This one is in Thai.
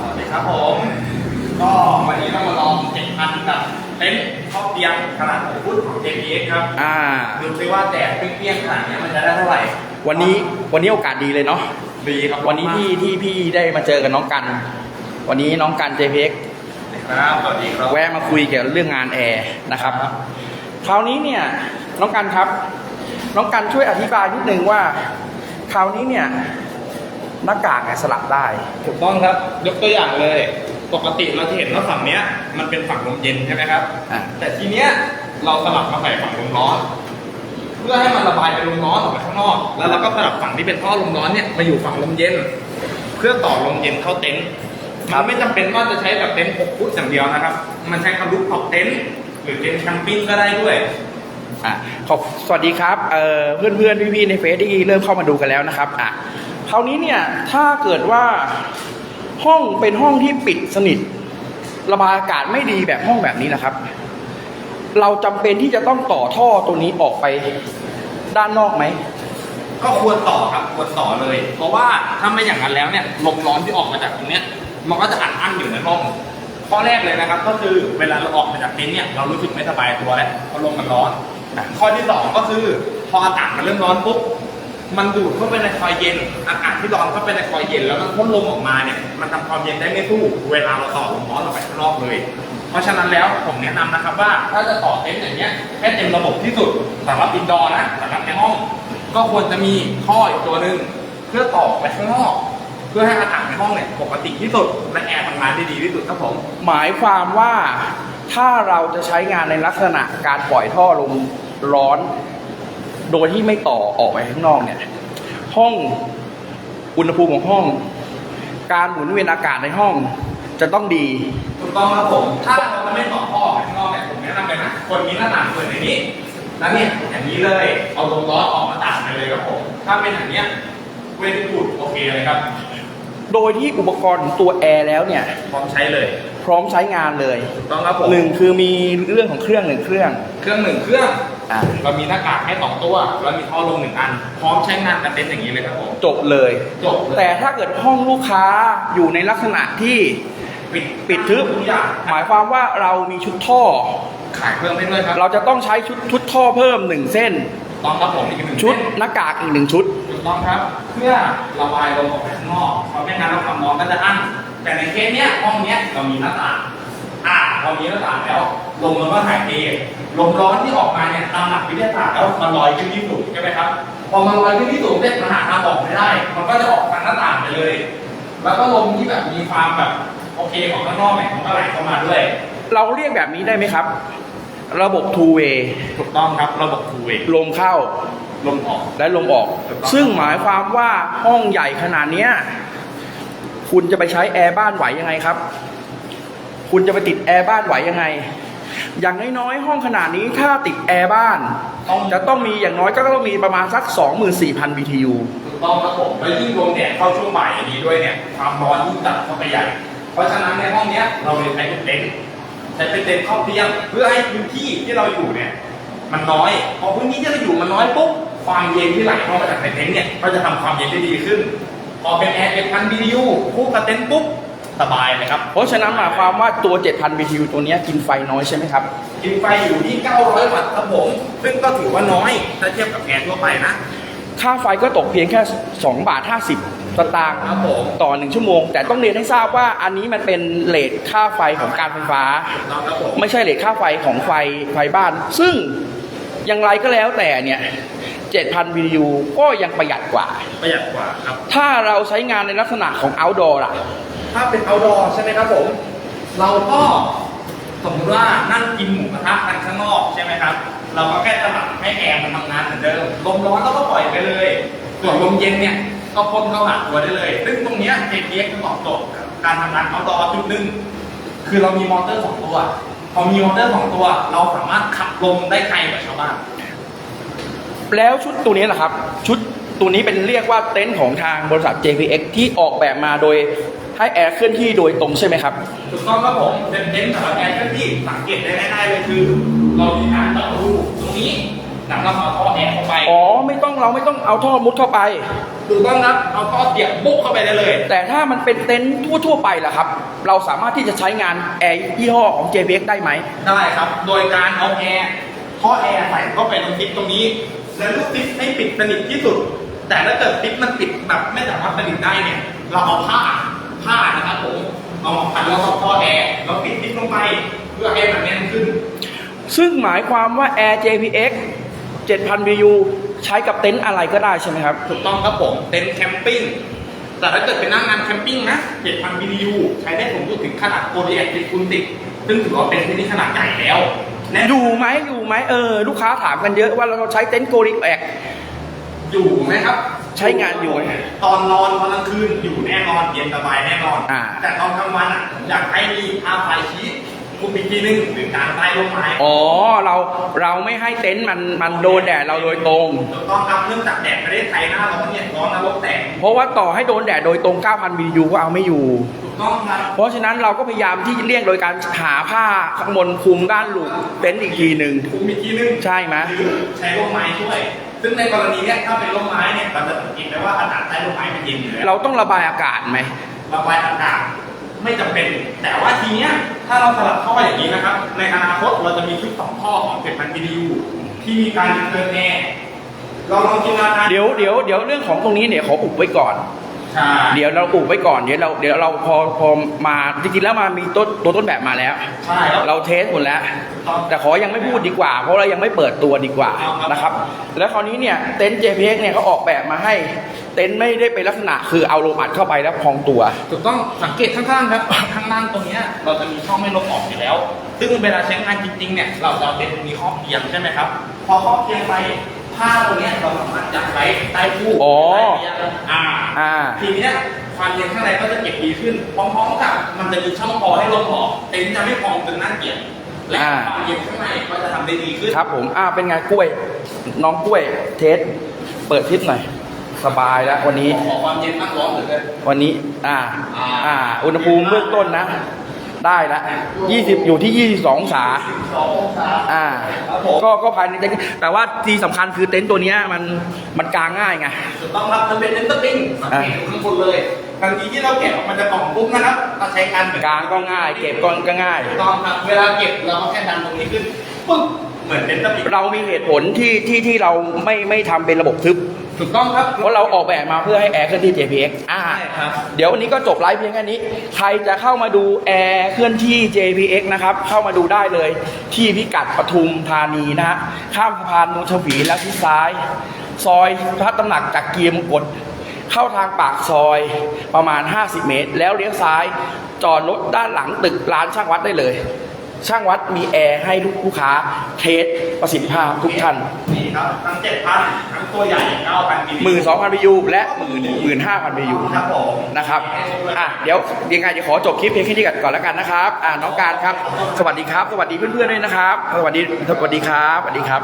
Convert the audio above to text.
สวัสดีครับผม ก็วันนี้เรามาลอง7,000กับเต็นท์ครอบเตียงขนาด6ฟุตของ JPX ครับอ่า ดูซิว่าแดดเปรี้ยงๆขนาดเนี้ยมันจะได้เท่าไหร่วันนี้วันนี้โอกาสดีเลยเนาะดีครับวันนี้ที่ที่พี่ได้มาเจอกับน้องกัน วันนี้น้องกัน JPX ครับสวัสดีครับแวะมาคุยเกี่ยวกับเรื่องงานแอร์นะครับ คราวนี้เนี่ยน้องกันครับ น้องกันช่วยอธิบายนิดนึงว่า คราวนี้เนี่ย หน้ากากเนี่ยสลับได้ ถูกต้องครับ ยกตัวอย่างเลย ปกติเราจะเห็นว่าฝั่งเนี้ย มันเป็นฝั่งลมเย็นใช่ไหมครับ อะ แต่ทีเนี้ยเราสลับมาใส่ฝั่งลมร้อน เพื่อให้มันระบายเป็นลมร้อนออกไปข้างนอก แล้วเราก็สลับฝั่งที่เป็นท่อลมร้อนเนี่ยมาอยู่ฝั่งลมเย็น เพื่อต่อลมเย็นเข้าเต็นท์มันไม่จำเป็นว่าจะใช้แบบเต็นท์6ฟุตอย่างเดียวนะครับ มันใช้คำรูปขอบเต็นท์หรือเต็นท์แคมปิ้งก็ได้ด้วย อะขอบสวัสดีครับเอ่อเพื่อนเพื่อนพี่พี่ๆในเฟซที่เริ่มเข้ามาดูกันแล้วนะครับอะ คราวนี้เนี่ยถ้าเกิดว่าห้องเป็นห้องที่ปิดสนิท ระบายอากาศไม่ดีแบบห้องแบบนี้นะครับ เราจำเป็นที่จะต้องต่อท่อตัวนี้ออกไปด้านนอกไหมก็ควรต่อครับควรต่อเลย เพราะว่าถ้าไม่อย่างนั้นแล้วเนี่ยลมร้อนที่ออกมาจากตรงเนี้ยมันก็จะอัดอั้นอยู่ในห้องข้อแรกเลยนะครับ ก็คือเวลาเราออกมาจากเต็นท์เนี่ยเรารู้สึกไม่สบายตัวแล้วเพราะลมมันร้อน ข้อที่สองก็คือพออากาศมันเริ่มร้อนปุ๊บ มันดูดเข้าไปในคอยเย็น อากาศที่ร้อนเข้าไปในคอยเย็น แล้วมันพ่นลมออกมาเนี่ย มันทำความเย็นได้ไม่สู้เวลาเราต่อลมร้อนออกไปข้างนอกเลย เพราะฉะนั้นแล้วผมแนะนำนะครับว่าถ้าจะต่อเต็นท์อย่างเงี้ยให้เต็มระบบที่สุดสำหรับอินดอร์นะสำหรับในห้องก็ควรจะมีท่ออีกตัวหนึ่งเพื่อต่อไปข้างนอกเพื่อให้อากาศในห้องเนี่ยปกติที่สุดและแอร์ทำงานได้ดีที่สุดครับผมหมายความว่าถ้าเราจะใช้งานในลักษณะการปล่อยท่อลมร้อน โดยที่ไม่ต่อออกไปข้างนอกเนี่ย ห้องอุณหภูมิของห้อง การหมุนเวียนอากาศในห้องจะต้องดีถูกต้องครับผม ถ้าเราจะไม่ต่อท่อไปข้างนอกเนี่ยผมแนะนำเลยนะคนมีหน้าต่างเปิดในนี้แล้วเนี่ยอย่างนี้เลยเอาลมร้อนออกมาต่างไปเลยครับผมถ้าเป็นอย่างเนี้ยเวทีบูดโอเคเลยครับ โดยที่อุปกรณ์ของตัวแอร์แล้วเนี่ยพร้อมใช้เลย พร้อมใช้งานเลยถูกต้องครับผมหนึ่งคือมีเรื่องของเครื่องหนึ่งเครื่อง เครื่องหนึ่งเครื่องอะ เรามีหน้ากากให้สองตัวแล้วมีท่อลมหนึ่งอัน พร้อมใช้งานกันเป็นอย่างนี้เลยครับผม จบเลย จบเลยแต่ถ้าเกิดห้องลูกค้าอยู่ในลักษณะที่ปิดปิดทึบ ทุกอย่างหมายความว่าเรามีชุดท่อ ขายเพิ่มให้ด้วยครับเราจะต้องใช้ชุดชุดท่อเพิ่มหนึ่งเส้น ต้องครับผมอีกหนึ่งชุดเส้นหน้ากากอีกหนึ่งชุด ถูกต้องครับ เพื่อระบายลมออกไปข้างนอกเพราะไม่งั้นเราความร้อนก็จะอั้นแต่ในเคสเนี้ยห้องเนี้ยเรามีหน้าต่างอ่าเรามีหน้าต่างแล้ว ลมมันก็ถ่ายเทลมร้อนที่ออกมาเนี่ยตามหลักวิทยาศาสตร์แล้วมันลอยขึ้นที่สูงใช่ไหมครับ พอมันลอยขึ้นที่สูงเนี่ยมันหาทางออกไม่ได้ มันก็จะออกทางหน้าต่างไปเลย แล้วก็ลมที่แบบมีความแบบโอเคของข้างนอกเนี่ยมันก็ไหลเข้ามาด้วย เราเรียกแบบนี้ได้ไหมครับ ระบบ two way ถูกต้องครับระบบทูเวลมเข้าลมออกและลมออกถูกต้องซึ่งหมายความว่าห้องใหญ่ขนาดเนี้ยคุณจะไปใช้แอร์บ้านไหวยังไงครับ คุณจะไปติดแอร์บ้านไหวยังไง อย่างน้อยๆห้องขนาดนี้ถ้าติดแอร์บ้านต้องจะต้องมีอย่างน้อยก็ต้องมีประมาณสัก 24,000 BTU ถูกต้องครับผมแล้วยิ่งลมแดดเข้าช่วงบ่ายอย่างนี้ด้วยเนี่ยความร้อนยิ่งจัดเข้าไปใหญ่ เพราะฉะนั้นในห้องเนี้ยเราเลยใช้เป็นเต็นท์ใช้เป็นเต็นท์เข้าเตียงเพื่อให้พื้นที่ที่เราอยู่เนี่ยมันน้อยพอพื้นที่ที่เราอยู่มันน้อยปุ๊บความเย็นที่ไหลเข้ามาจากในเต็นท์เนี่ยก็จะทำความเย็นได้ดีขึ้นพอเป็นแอร์เป็นพันบียูคู่กับเต็นท์ปุ๊บ สบายเลยครับ เพราะฉะนั้นหมายความว่าตัว 7,000 BTU ตัวเนี้ยกินไฟน้อยใช่ไหมครับ กินไฟอยู่ที่ 900 วัตต์ครับผม ซึ่งก็ถือว่าน้อย ถ้าเทียบกับแอร์ทั่วไปนะ ค่าไฟก็ตกเพียงแค่ 2 บาท 50 สตางค์ครับผม ต่อ 1 ชั่วโมง แต่ต้องเรียนให้ทราบว่าอันนี้มันเป็นเลทค่าไฟของการไฟฟ้าถูกต้องครับผม ไม่ใช่เลทค่าไฟของไฟไฟบ้าน ซึ่งอย่างไรก็แล้วแต่เนี่ย 7,000 BTU ก็ยังประหยัดกว่า ประหยัดกว่าครับ ถ้าเราใช้งานในลักษณะของ outdoor ล่ะ ถ้าเป็น outdoor ใช่ไหมครับผม เราก็สมมติว่านั่งกินหมูกระทะกันข้างนอกใช่ไหมครับ เราก็แค่สลับให้แอร์มันทำงานเหมือนเดิมลมร้อนเราก็ปล่อยไปเลย ส่วนลมเย็นเนี่ยก็พ่นเข้าหาตัวได้เลย ซึ่งตรงนี้ย JPX จะตอบโจทย์กับการทำงาน outdoor จุดหนึ่งคือเรามีมอเตอร์สองตัว พอมีมอเตอร์สองตัว เราสามารถขับลมได้ไกลกว่าชาวบ้านแล้วชุดตัวนี้ล่ะครับ ชุดตัวนี้เป็นเรียกว่าเต็นท์ของทางบริษัท JPX ที่ออกแบบมาโดย ให้แอร์เคลื่อนที่โดยตรงใช่ไหมครับถูกต้องครับผมเป็นเต็นท์สำหรับแอร์เคลื่อนที่สังเกตได้ง่ายๆเลยคือ เรามีการเจาะรูตรงนี้หลังเราเอาท่อแอร์เข้าไปอ๋อไม่ต้องเราไม่ต้องเอาท่อมุดเข้าไป ถูกต้องครับเอาท่อเสียบปุ๊บเข้าไปได้เลย แต่ถ้ามันเป็นเต็นท์ทั่วๆไปล่ะครับ เราสามารถที่จะใช้งานแอร์ยี่ห้อของ JPX ได้ไหมได้ครับ โดยการเอาแอร์ท่อแอร์ใส่เข้าไปตรงทิปตรงนี้ แล้วลูกทิปให้ปิดสนิทที่สุด แต่ถ้าเกิดทิปมันปิดแบบไม่สามารถสนิทได้เนี่ยเราเอาผ้า ผ้านะครับผมเอามาพันรอบท่อแอร์แล้วปิดทิปลงไปเพื่อให้มันแน่นขึ้น ซึ่งหมายความว่า Air JPX 7,000 BU ใช้กับเต็นท์อะไรก็ได้ใช่ไหมครับ ถูกต้องครับผมเต็นท์แคมปิ้งแต่ถ้าเกิดเป็นนั่งงานแคมปิ้งนะ 7,000 BTU ใช้ได้ผมพูดถึงขนาดโกลเดียติคูณติซึ่งถือว่าเป็นที่นี่ขนาดใหญ่แล้วแน่อยู่ไหมอยู่ไหมเออ ลูกค้าถามกันเยอะว่าเราใช้เต็นท์โกลิแอก อยู่ไหมครับ ใช้งานอยู่ไหมตอนนอนตอนกลางคืนอยู่แน่นอนเย็นสบายแน่นอน อ่า แต่ตอนกลางวันอะผมอยากให้มีผ้าไฟชีสคุมอีกทีนึงหรือกลางใต้ร่มไม้อ๋อเราเราไม่ให้เต็นท์มันมันโดนแดดเราโดยตรง ถูกต้องครับเนื่องจากแดดประเทศไทยหน้าร้อนเนี่ยร้อนนรกแตกเพราะว่าต่อให้โดนแดดโดยตรง 9,000 BU ก็เอาไม่อยู่ ถูกต้องครับ เพราะฉะนั้นเราก็พยายามที่จะเลี่ยงโดยการหาผ้าข้างบนคลุมด้านหลุมเต็นท์อีกทีหนึ่งคุมอีกทีนึงใช่ไหมหรือใช้ร่มไม้ช่วย ซึ่งในกรณีเนี้ยถ้าเป็นร่มไม้เนี่ยเราจะสังเกตได้ว่าอากาศใต้ร่มไม้มันเย็นอยู่แล้วเราต้องระบายอากาศไหมระบายอากาศไม่จำเป็น แต่ว่าทีเนี้ยถ้าเราสลับท่ออย่างนี้นะครับ ในอนาคตเราจะมีชุดสองท่อของ7,000 BTU ที่มีการเทิร์นแอร์เราลองจินตนาการเดี๋ยวเดี๋ยวเดี๋ยวเรื่องของตรงนี้เนี่ยขออุบไว้ก่อนใช่ เดี๋ยวเราอุบไว้ก่อนเดี๋ยวเราเดี๋ยวเราพอพอมาจริงๆแล้วมามีต้นตัวต้นแบบมาแล้ว ใช่ครับ เราเทสหมดแล้วต้องแต่ขอยังไม่พูดดีกว่า เพราะเรายังไม่เปิดตัวดีกว่าเอาครับนะครับ แล้วคราวนี้เนี่ยเต็นท์ JPX เนี่ยเขาออกแบบมาให้ เต็นท์ไม่ได้เป็นลักษณะคือเอาโลมอัดเข้าไปแล้วพองตัว ถูกต้องสังเกตข้างๆครับ ข้างล่างตรงเนี้ยเราจะมีช่องให้ลมออกอยู่แล้ว ซึ่งเวลาใช้งานจริงๆเนี่ยเราจะเอาเป็นมีครอบเพียงใช่ไหมครับ พอครอบเพียงไป ผ้าตรงเนี้ยเราสามารถยัดไว้ใต้ผู้อ๋อ ใต้เตียงอ่า อ่า ทีเนี้ยความเย็นข้างในก็จะเก็บดีขึ้นพร้อมๆกับมันจะมีช่องพอให้ลมออกเต็นท์จะไม่พองจนน่าเกลียดและอ่า ความเย็นข้างในก็จะทำได้ดีขึ้นครับผมอ่าเป็นไงกล้วย น้องกล้วย เทส เปิดทิศหน่อย สบายแล้ววันนี้ ขอความเย็นมากร้อนเหลือเกินวันนี้ อ่า อ่าอ่าอุณหภูมิเบื้องต้นนะ ได้ละ20อยู่ที่22องศาสององศาอ่าครับผมก็ก็ภายในเต็นท์แต่ว่าที่สำคัญคือเต็นท์ตัวเนี้ยมันมันกางง่ายไงถูกต้องครับมันเป็นเอนเตอร์ติ้งสังเกตดูข้างบนเลยทันทีที่เราแกะออกมาจากกล่องปุ๊บนะครับเราใช้งานเหมือนกางก็ง่าย เก็บก็ก็ง่ายถูกต้องครับเวลาเก็บเราก็แค่ดันตรงนี้ขึ้นปุ๊บเหมือนเป็นตะปิเรามีเหตุผลที่ที่ที่เราไม่ไม่ทำเป็นระบบทึบ ถูกต้องครับ เพราะเราออกแบบมาเพื่อให้แอร์เคลื่อนที่ JPX อ่าใช่ครับ เดี๋ยววันนี้ก็จบไลฟ์เพียงแค่นี้ ใครจะเข้ามาดูแอร์เคลื่อนที่ JPX นะครับ เข้ามาดูได้เลยที่พิกัดปทุมธานีนะฮะ ข้ามสะพานมูลชวีแล้วที่ซ้าย ซอยพระตำหนักจากเกียร์มงกดเข้าทางปากซอยประมาณ 50 เมตร แล้วเลี้ยวซ้าย จอดรถด้านหลังตึกร้านช่างวัดได้เลย ช่างวัดมีแอร์ให้ลูกค้าเทสประสิทธิภาพทุกท่านนี่ครับทั้งเจ็ดพันทั้งตัวใหญ่เก้าพันกิโลหมื่นสองพันพียูและหมื่นหมื่นห้าพันพียูครับผมนะครับอะเดี๋ยวยังไงจะขอจบคลิปเพียงแค่นี้ก่อนแล้วกันนะครับอ่าน้องการครับ สวัสดีครับ สวัสดีเพื่อนๆด้วยนะครับ สวัสดีสวัสดีครับสวัสดีครับ